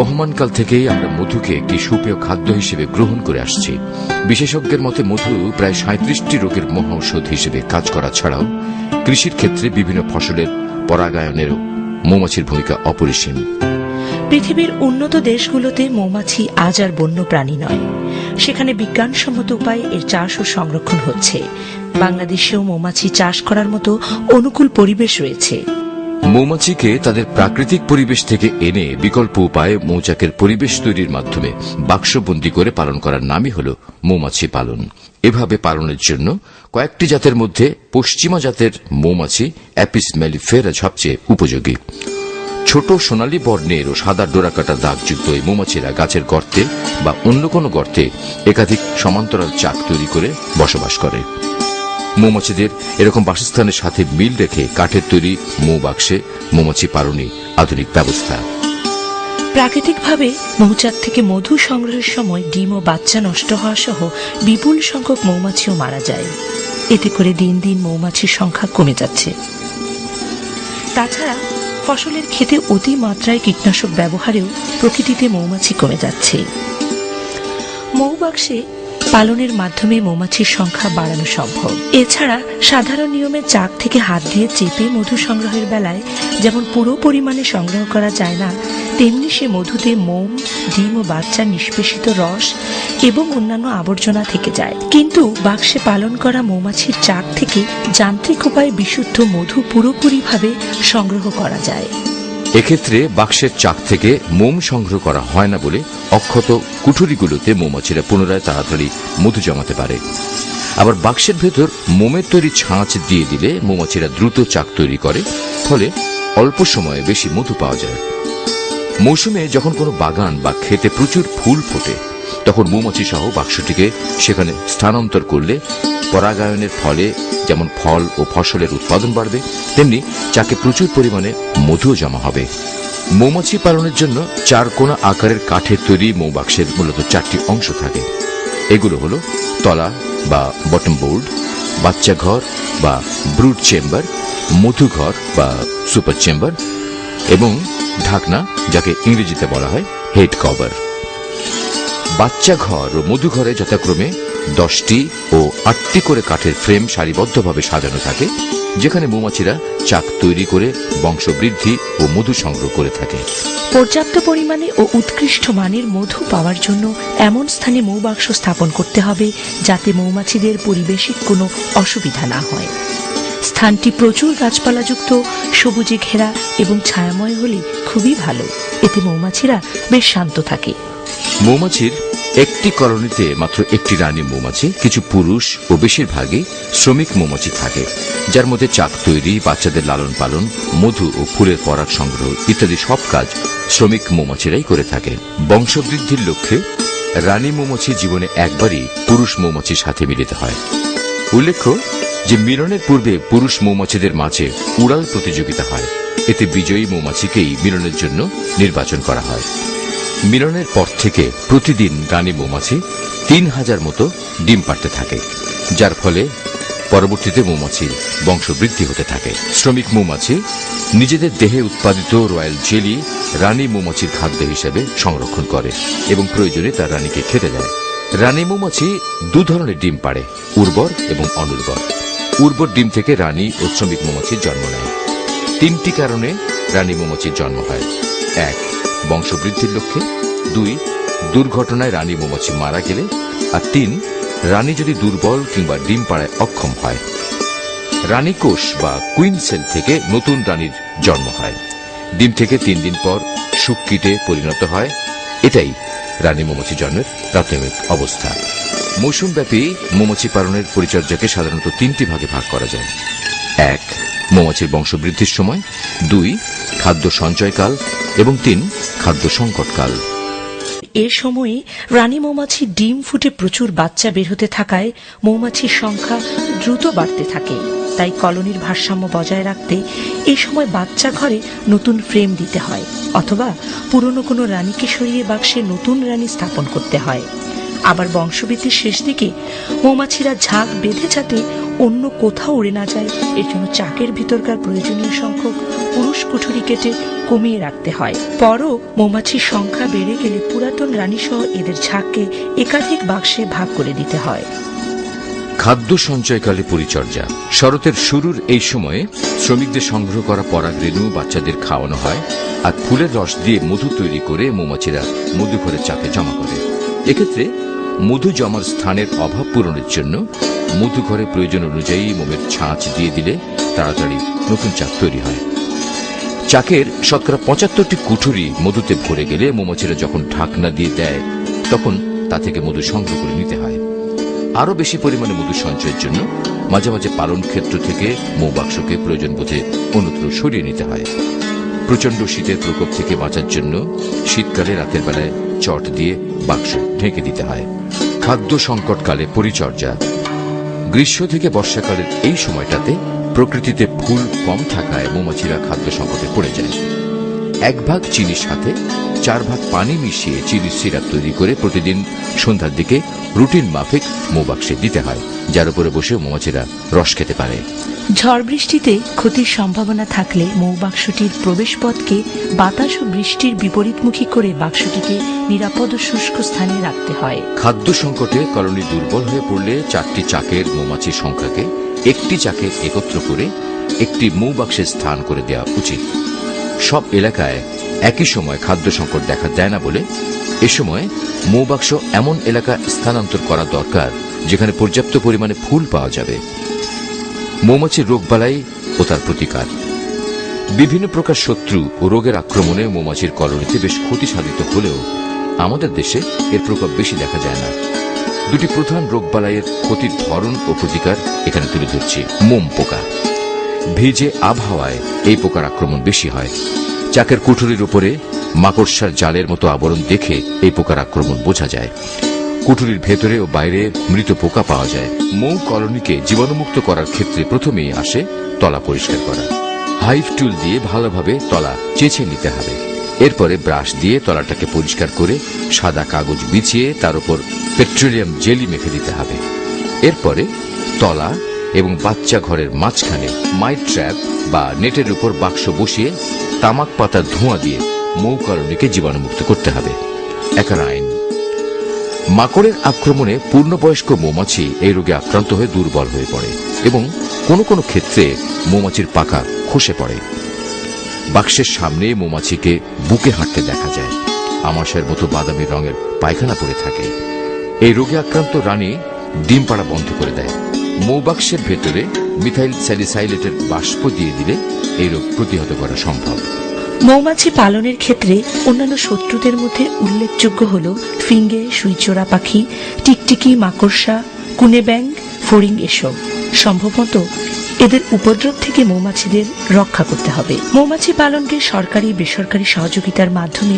আবহমানকাল থেকেই আমরা মধুকে একটি সুপেয় খাদ্য হিসেবে গ্রহণ করে আসছি। বিশেষজ্ঞের মতে মধু প্রায় সাঁত্রিশটি রোগের মহাঔষধ হিসেবে কাজ করা ছাড়াও কৃষির ক্ষেত্রে বিভিন্ন ফসলের পরাগায়নেরও মৌমাছির ভূমিকা অপরিসীম। পৃথিবীর উন্নত দেশগুলোতে মৌমাছি আজ আর বন্য প্রাণী নয়। সেখানে বিজ্ঞানসম্মত উপায়ে এর চাষ ও সংরক্ষণ হচ্ছে। বাংলাদেশেও মৌমাছি চাষ করার মতো অনুকূল পরিবেশ রয়েছে। মৌমাছিকে তাদের প্রাকৃতিক পরিবেশ থেকে এনে বিকল্প উপায়ে মৌচাকের পরিবেশ তৈরির মাধ্যমে বাক্সবন্দি করে পালন করার নামই হল মৌমাছি পালন। এভাবে পালনের জন্য কয়েকটি জাতের মধ্যে পশ্চিমা জাতের মৌমাছি অ্যাপিস ম্যালিফেরা সবচেয়ে উপযোগী। ছোট সোনালী বর্ণের ও সাদা ডোরাকাটা দাগযুক্ত এই মৌমাছিরা গাছের গর্তে বা অন্য কোনো গর্তে একাধিক সমান্তরাল চাক তৈরি করে বসবাস করে। মৌমাছিদের এরকম বাসস্থানের সাথে মিল রেখে কাঠের তৈরি মৌবাক্সে মৌমাছি পালনই আধুনিক ব্যবস্থা। প্রাকৃতিকভাবে মৌচাক থেকে মধু সংগ্রহের সময় ডিম ও বাচ্চা নষ্ট হওয়া সহ বিপুল সংখ্যক মৌমাছিও মারা যায়। এতে করে দিন দিন মৌমাছির সংখ্যা কমে যাচ্ছে। তাছাড়া ফসলের ক্ষেতে অতি মাত্রায় কীটনাশক ব্যবহারেও প্রকৃতিতে মৌমাছি কমে যাচ্ছে। মৌবাক্সে পালনের মাধ্যমে মৌমাছির সংখ্যা বাড়ানো সম্ভব। এছাড়া সাধারণ নিয়মে চাক থেকে হাত দিয়ে চেপে মধু সংগ্রহের বেলায় যেমন পুরো পরিমাণে সংগ্রহ করা যায় না, তেমনি সে মধুতে মোম, ডিম ও বাচ্চার নিষ্পেষিত রস এবং অন্যান্য আবর্জনা থেকে যায়। কিন্তু বাক্সে পালন করা মৌমাছির চাক থেকে যান্ত্রিক উপায়ে বিশুদ্ধ মধু পুরোপুরিভাবে সংগ্রহ করা যায়। এক্ষেত্রে বাক্সের চাক থেকে মোম সংগ্রহ করা হয় না বলে অক্ষত কুঠুরিগুলোতে মৌমাছিরা পুনরায় তাড়াতাড়ি মধু জমাতে পারে। আবার বাক্সের ভেতর মোমের তৈরি ছাঁচ দিয়ে দিলে মৌমাছিরা দ্রুত চাক তৈরি করে, ফলে অল্প সময়ে বেশি মধু পাওয়া যায়। মৌসুমে যখন কোনো বাগান বা খেতে প্রচুর ফুল ফোটে, তখন মৌমাছি সহ বাক্সটিকে সেখানে স্থানান্তর করলে পরাগায়নের ফলে যেমন ফল ও ফসলের উৎপাদন বাড়বে, তেমনি চাকে প্রচুর পরিমাণে মধুও জমা হবে। মৌমাছি পালনের জন্য চার কোনা আকারের কাঠের তৈরি মৌবাক্সের মূলত চারটি অংশ থাকে। এগুলো হলো তলা বা বটম বোর্ড বাচ্চা ঘর বা ব্রুড চেম্বার মধুঘর বা সুপার চেম্বার এবং ঢাকনা, যাকে ইংরেজিতে বলা হয় হেড কভার বাচ্চা ঘর ও মধুঘরে যথাক্রমে দশটি ও আটটি করে কাঠের ফ্রেম সারিবদ্ধভাবে সাজানো থাকে যেখানে মৌমাছিরা চাক তৈরি করে বংশবৃদ্ধি ও মধু সংগ্রহ করে থাকে। পর্যাপ্ত পরিমাণে ও উৎকৃষ্ট মানের মধু পাওয়ার জন্য এমন স্থানে মৌবাক্স স্থাপন করতে হবে যাতে মৌমাছিদের পরিবেশিক কোনো অসুবিধা না হয়। স্থানটি প্রচুর গাছপালাযুক্ত সবুজে ঘেরা এবং ছায়াময় হলে খুবই ভালো। এতে মৌমাছিরা বেশ শান্ত থাকে। মৌমাছির একটি কলোনিতে মাত্র একটি রানী মৌমাছি, কিছু পুরুষ ও বেশিরভাগই শ্রমিক মৌমাছি থাকে, যার মধ্যে চাক তৈরি, বাচ্চাদের লালন পালন, মধু ও ফুলের পরাগ সংগ্রহ ইত্যাদি সব কাজ শ্রমিক মৌমাছিরাই করে থাকে। বংশবৃদ্ধির লক্ষ্যে রানী মৌমাছি জীবনে একবারই পুরুষ মৌমাছির সাথে মিলিত হয়। উল্লেখ্য যে মিলনের পূর্বে পুরুষ মৌমাছিদের মাঝে উড়াল প্রতিযোগিতা হয়। এতে বিজয়ী মৌমাছিকেই মিলনের জন্য নির্বাচন করা হয়। মিলনের পর থেকে প্রতিদিন রানী মৌমাছি তিন হাজার মতো ডিম পাড়তে থাকে, যার ফলে পরবর্তীতে মৌমাছির বংশবৃদ্ধি হতে থাকে। শ্রমিক মৌমাছি নিজেদের দেহে উৎপাদিত রয়্যাল জেলি রানী মৌমাছির খাদ্য হিসেবে সংরক্ষণ করে এবং প্রয়োজনে তার রানীকে খেতে দেয়। রানী মৌমাছি দু ধরনের ডিম পাড়ে, উর্বর এবং অনুর্বর। উর্বর ডিম থেকে রানী ও শ্রমিক মৌমাছির জন্ম নেয়। তিনটি কারণে রানী মৌমাছির জন্ম হয়। এক বংশবৃদ্ধির লক্ষ্যে, দুই, দুর্ঘটনায় রানী মৌমাছি মারা গেলে, আর তিন, রানী যদি দুর্বল কিংবা ডিম পাড়ায় অক্ষম হয়। রানী কোষ বা কুইন সেল থেকে নতুন রানীর জন্ম হয়। ডিম থেকে তিন দিন পর শুককিটে পরিণত হয়। এটাই রানী মৌমাছি জন্মের প্রাথমিক অবস্থা। মৌসুমব্যাপী মৌমাছি পালনের পরিচর্যাকে সাধারণত তিনটি ভাগে ভাগ করা যায়। এক, মৌমাছির বংশবৃদ্ধির সময়। দুই, খাদ্য সঞ্চয়কাল। এবং তিন, খাদ্য সংকটকাল। এ সময়ে রানী মৌমাছি ডিম ফুটে প্রচুর বাচ্চা বের হতে থাকায় মৌমাছির সংখ্যা দ্রুত বাড়তে থাকে। তাই কলোনির ভারসাম্য বজায় রাখতে এই সময় বাচ্চা ঘরে নতুন ফ্রেম দিতে হয়, অথবা পুরনো কোনো রানীকে সরিয়ে বাক্সে নতুন রানী স্থাপন করতে হয়। আবার বংশবৃদ্ধির শেষ দিকে মৌমাছিরা ঝাঁক বেঁধে যাতে অন্য কোথাও উড়ে না যায়। এর জন্য চাকের ভিতরকার প্রয়োজনীয় সংখ্যক পুরুষ কুঠুরি কেটে কমিয়ে রাখতে হয়। পরও মৌমাছির সংখ্যা বেড়ে গেলে পুরাতন রানীসহ এদের ঝাঁককে একাধিক বাক্সে ভাগ করে দিতে হয়। খাদ্য সঞ্চয়কালে পরিচর্যা। শরতের শুরুর এই সময়ে শ্রমিকদের সংগ্রহ করা পরাগ রেণু বাচ্চাদের খাওয়ানো হয় আর ফুলের রস দিয়ে মধু তৈরি করে মৌমাছিরা মধু ঘরে চাকে জমা করে। এক্ষেত্রে মধু জমার স্থানের অভাব পূরণের জন্য মধু ঘরে প্রয়োজন অনুযায়ী মোমের ছাঁচ দিয়ে দিলে তাড়াতাড়ি নতুন চাক তৈরি হয়। চাকের শতকরা পঁচাত্তরটি কুঠুরি মধুতে ভরে গেলে মৌমাছিরা যখন ঢাকনা দিয়ে দেয়, তখন তা থেকে মধু সংগ্রহ করে নিতে হয়। আরও বেশি পরিমাণে মধু সঞ্চয়ের জন্য মাঝে মাঝে পালন ক্ষেত্র থেকে মৌবাক্সকে প্রয়োজন বোধে অন্যত্র সরিয়ে নিতে হয়। প্রচণ্ড শীতের প্রকোপ থেকে বাঁচার জন্য শীতকালে রাতের বেলায় চট দিয়ে বাক্স ঢেকে দিতে হয়। খাদ্য সংকটকালে পরিচর্যা। গ্রীষ্ম থেকে বর্ষাকালের এই সময়টাতে প্রকৃতিতে ফুল কম থাকায় মৌমাছিরা খাদ্য সংকটে পড়ে যায়। এক ভাগ চিনির সাথে চার ভাগ পানি মিশিয়ে চিনির সিরাপ তৈরি করে প্রতিদিন সন্ধ্যার দিকে রুটিন মাফিক মৌবাক্সে দিতে হয় যার উপরে বসে মৌমাছিরা রস খেতে পারে। ঝড় বৃষ্টিতে ক্ষতির সম্ভাবনা থাকলে মৌবাক্সটির প্রবেশপথকে বাতাস ও বৃষ্টির বিপরীতমুখী করে বাক্সটিকে নিরাপদ ও শুষ্ক স্থানে রাখতে হয়। খাদ্য সংকটে কলোনি দুর্বল হয়ে পড়লে চারটি চাকের মৌমাছির সংখ্যাকে একটি চাকে একত্র করে একটি মৌবাক্সে স্থান করে দেওয়া উচিত। সব এলাকায় একই সময় খাদ্য সংকট দেখা দেয় না বলে এ সময় মৌবাক্স এমন এলাকা স্থানান্তর করা দরকার যেখানে পর্যাপ্ত পরিমাণে ফুল পাওয়া যাবে। মৌমাছির রোগবালাই ও তার প্রতিকার। বিভিন্ন প্রকার শত্রু ও রোগের আক্রমণে মৌমাছির কলোনিতে বেশ ক্ষতি সাধিত হলেও আমাদের দেশে এর প্রভাব বেশি দেখা যায় না। দুটি প্রধান রোগবালাইয়ের ক্ষতির ধরন ও প্রতিকার এখানে তুলে ধরছি। মোম পোকা। ভিজে আবহাওয়ায় এই পোকার আক্রমণ বেশি হয়। চাকের কুঠুরির উপরে মাকড়সার জালের মতো আবরণ দেখে এই পোকার আক্রমণ বোঝা যায়। কুঠুরির ভেতরে ও বাইরে মৃত পোকা পাওয়া যায়। মৌ কলোনিকে জীবাণুমুক্ত করার ক্ষেত্রে প্রথমেই আসে তলা পরিষ্কার করা। হাইভ টুল দিয়ে ভালোভাবে তলা চেঁচে নিতে হবে। এরপরে ব্রাশ দিয়ে তলাটাকে পরিষ্কার করে সাদা কাগজ বিছিয়ে তার উপর পেট্রোলিয়াম জেলি মেখে দিতে হবে। এরপরে তলা এবং বাচ্চা ঘরের মাঝখানে মাই ট্র্যাপ বা নেটের উপর বাক্স বসিয়ে তামাক পাতার ধোঁয়া দিয়ে মৌ কলোনিকে জীবাণুমুক্ত করতে হবে। একরাইন মাকড়ের আক্রমণে পূর্ণবয়স্ক মৌমাছি এই রোগে আক্রান্ত হয়ে দুর্বল হয়ে পড়ে এবং কোনো কোনো ক্ষেত্রে মৌমাছির পাকা খসে পড়ে। বাক্সের সামনে মৌমাছিকে বুকে হাঁটতে দেখা যায়। আমাশয়ের মতো বাদামি রঙের পায়খানা পড়ে থাকে। এই রোগে আক্রান্ত রানী ডিম পাড়া বন্ধ করে দেয়। মৌবাক্সের ভেতরে মিথাইল স্যালিসাইলেটের বাষ্প দিয়ে দিলে এই রোগ প্রতিহত করা সম্ভব। মৌমাছি পালনের ক্ষেত্রে অন্যান্য শত্রুদের মধ্যে উল্লেখযোগ্য হল ফিঙ্গে, সুইচোরা পাখি, টিকটিকি, মাকড়সা কুনে ব্যাং ফড়িং এসব। সম্ভবত এদের উপদ্রব থেকে মৌমাছিদের রক্ষা করতে হবে। মৌমাছি পালনকে সরকারি বেসরকারি সহযোগিতার মাধ্যমে